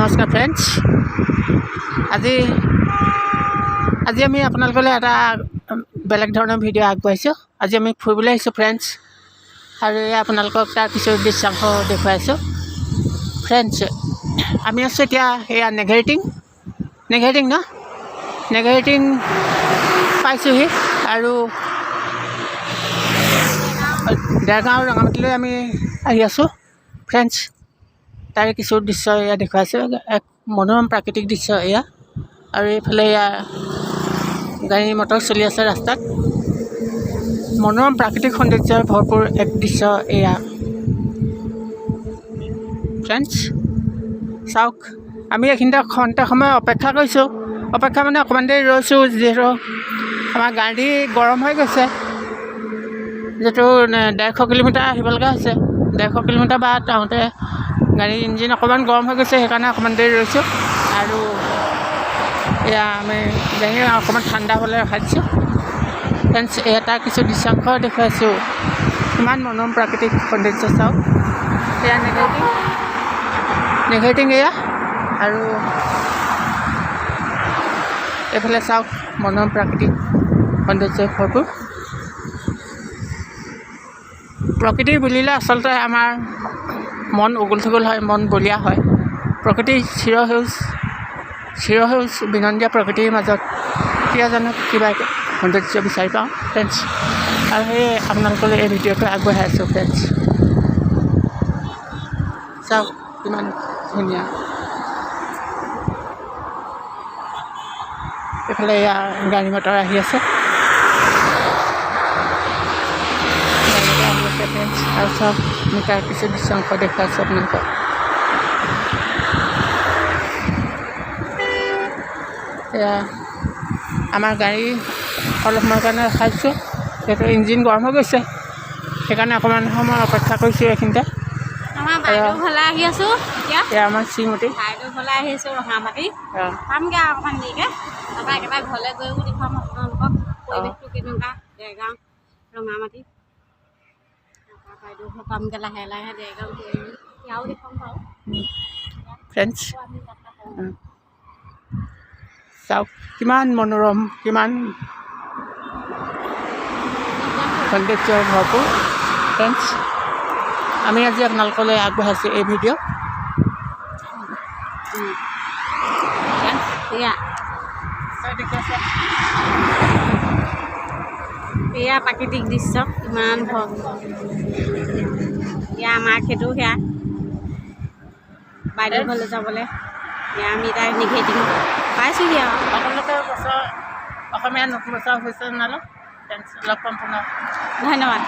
নমস্কাৰ ফ্ৰেণ্ডছ আজি আজি আমি আপোনালোকলৈ এটা বেলেগ ধৰণৰ ভিডিঅ' আগবাঢ়িছোঁ আজি আমি ফুৰিবলৈ আহিছোঁ ফ্ৰেণ্ডছ আৰু এই আপোনালোকক তাৰ কিছু দৃশ্যাংশ দেখুৱাইছোঁ। ফ্ৰেণ্ডছ আমি আছোঁ এতিয়া এয়া নেঘেৰিটিং নেঘেৰিটিং ন? নেঘেৰিটিং পাইছোঁহি। আৰু ডেৰগাঁও ৰঙামাটিলৈ আমি আহি আছোঁ। ফ্ৰেণ্ডছ তাৰে কিছু দৃশ্য এয়া দেখুৱাইছোঁ। এক মনোৰম প্ৰাকৃতিক দৃশ্য এয়া। আৰু এইফালে এয়া গাড়ী, মটৰ চলি আছে ৰাস্তাত। মনোৰম প্ৰাকৃতিক সৌন্দৰ্যৰ ভৰপূৰ এক দৃশ্য এয়া। ফ্ৰেণ্ডছ চাওক, আমি এইখিনিতে খন্তে সময় অপেক্ষা কৰিছোঁ। অপেক্ষা মানে অকণমান দেৰি ৰৈছোঁ, যিহেতু আমাৰ গাড়ী গৰম হৈ গৈছে। যিহেতু ডেৰশ কিলোমিটাৰ আহিব লগা হৈছে। ডেৰশ কিলোমিটাৰ বা আহোঁতে গাড়ীৰ ইঞ্জিন অকণমান গৰম হৈ গৈছে, সেইকাৰণে অকণমান দেৰি ৰৈছোঁ। আৰু এয়া আমি গাড়ী অকণমান ঠাণ্ডা হ'বলৈ ৰখাই এটা কিছু দৃশ্যাংশ দেখুৱাইছোঁ। ইমান মনোৰম প্ৰাকৃতিক সৌন্দৰ্য চাওক। এয়া নেঘেৰিটিং নেঘেৰিটিং এয়া। আৰু এইফালে চাওক, মনোৰম প্ৰাকৃতিক সৌন্দৰ্য ভৰপূৰ। প্ৰকৃতি বুলিলে আচলতে আমাৰ মন উগুল থুগুল হয়, মন বলীয়া হয়। প্ৰকৃতিৰ চিৰসেউজ চিৰসেউজ বিনন্দীয়া প্ৰকৃতিৰ মাজত। কিয় জানো, কিবা সৌন্দৰ্য বিচাৰি পাওঁ ফ্ৰেণ্ডছ আৰু সেয়ে আপোনালোকলৈ এই ভিডিঅ'টো আগবঢ়াই আছোঁ ফ্ৰেণ্ডছ চাওক, কিমান ধুনীয়া। এইফালে এয়া গাড়ী মটৰ আহি আছে গাড়ীতে আহি আছে চব আমি তাৰ কিছু দৃশ্যাংশ দেখুৱাইছোঁ আপোনালোকক এয়া আমাৰ গাড়ী অলপ সময়ৰ কাৰণে ৰখাইছোঁ। যিহেতু ইঞ্জিন গৰম হৈ গৈছে। সেইকাৰণে অকণমান সময় অপেক্ষা কৰিছোঁ এইখিনিতে। আমাৰ বাইদেউ আহি আছোঁ। এতিয়া এয়া আমাৰ শ্ৰীমতী। ৰঙামাটি বাইদেউ পামগৈ লাহে লাহে দেৰগাঁও গৈ দেখুৱাম বাৰু ফ্ৰেণ্ডছ কৰোঁ চাওক কিমান মনোৰম কিমান সৌন্দৰ্য ভৰপূৰ ফ্ৰেণ্ডছ আমি আজি আপোনালোকলৈ আগবঢ়াইছোঁ এই ভিডিঅ' এয়া এয়া প্ৰাকৃতিক দৃশ্য ইমান ভৰ এয়া আমাৰ সেইটো সেয়া। বাইদেউ ঘৰলৈ যাবলৈ। এয়া আমি তাই নিঘেটি পাইছোঁহি আৰু। আপোনালোকৰ বছৰ অসমীয়া নতুন বছৰ হৈছে নালো ফ্ৰেণ্ডছ লগ পাম ধন্যবাদ।